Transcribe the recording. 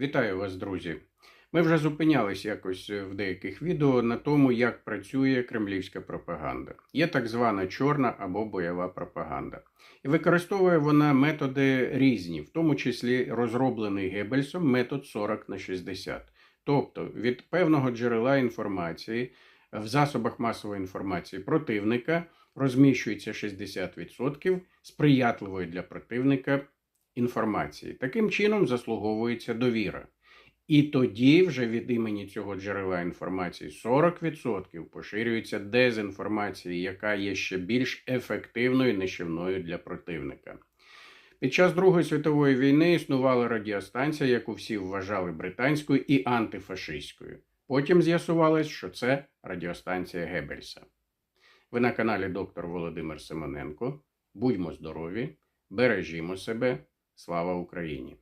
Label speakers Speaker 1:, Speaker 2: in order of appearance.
Speaker 1: Вітаю вас, друзі. Ми вже зупинялись якось в деяких відео на тому, як працює кремлівська пропаганда. Є так звана чорна або бойова пропаганда. І використовує вона методи різні, в тому числі розроблений Геббельсом метод 40 на 60. Тобто від певного джерела інформації в засобах масової інформації противника розміщується 60% сприятливої для противника інформації. Таким чином заслуговується довіра. І тоді вже від імені цього джерела інформації 40% поширюється дезінформація, яка є ще більш ефективною і нищівною для противника. Під час Другої світової війни існувала радіостанція, яку всі вважали британською і антифашистською. Потім з'ясувалось, що це радіостанція Геббельса. Ви на каналі доктор Володимир Симоненко. Будьмо здорові, бережімо себе. Слава Україні!